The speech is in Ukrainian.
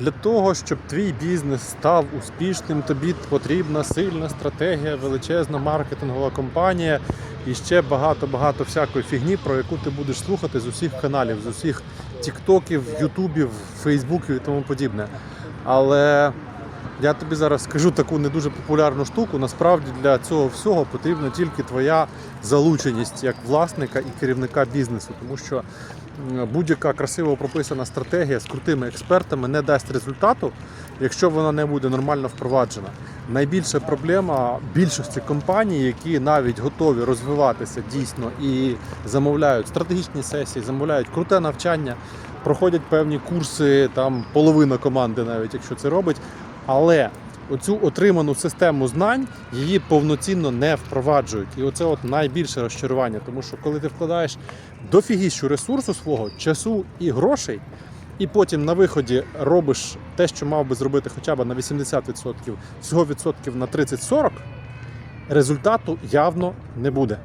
Для того, щоб твій бізнес став успішним, тобі потрібна сильна стратегія, величезна маркетингова компанія і ще багато-багато всякої фігні, про яку ти будеш слухати з усіх каналів, з усіх тіктоків, ютубів, фейсбуків і тому подібне. Але я тобі зараз скажу таку не дуже популярну штуку. Насправді для цього всього потрібна тільки твоя залученість як власника і керівника бізнесу, тому що будь-яка красиво прописана стратегія з крутими експертами не дасть результату, якщо вона не буде нормально впроваджена. Найбільша проблема більшості компаній, які навіть готові розвиватися дійсно і замовляють стратегічні сесії, замовляють круте навчання, проходять певні курси, там половина команди, навіть якщо це робить. Але оцю отриману систему знань її повноцінно не впроваджують. І оце от найбільше розчарування, тому що коли ти вкладаєш дофігіщу ресурсу свого, часу і грошей, і потім на виході робиш те, що мав би зробити хоча б на 80%, всього відсотків на 30-40, результату явно не буде.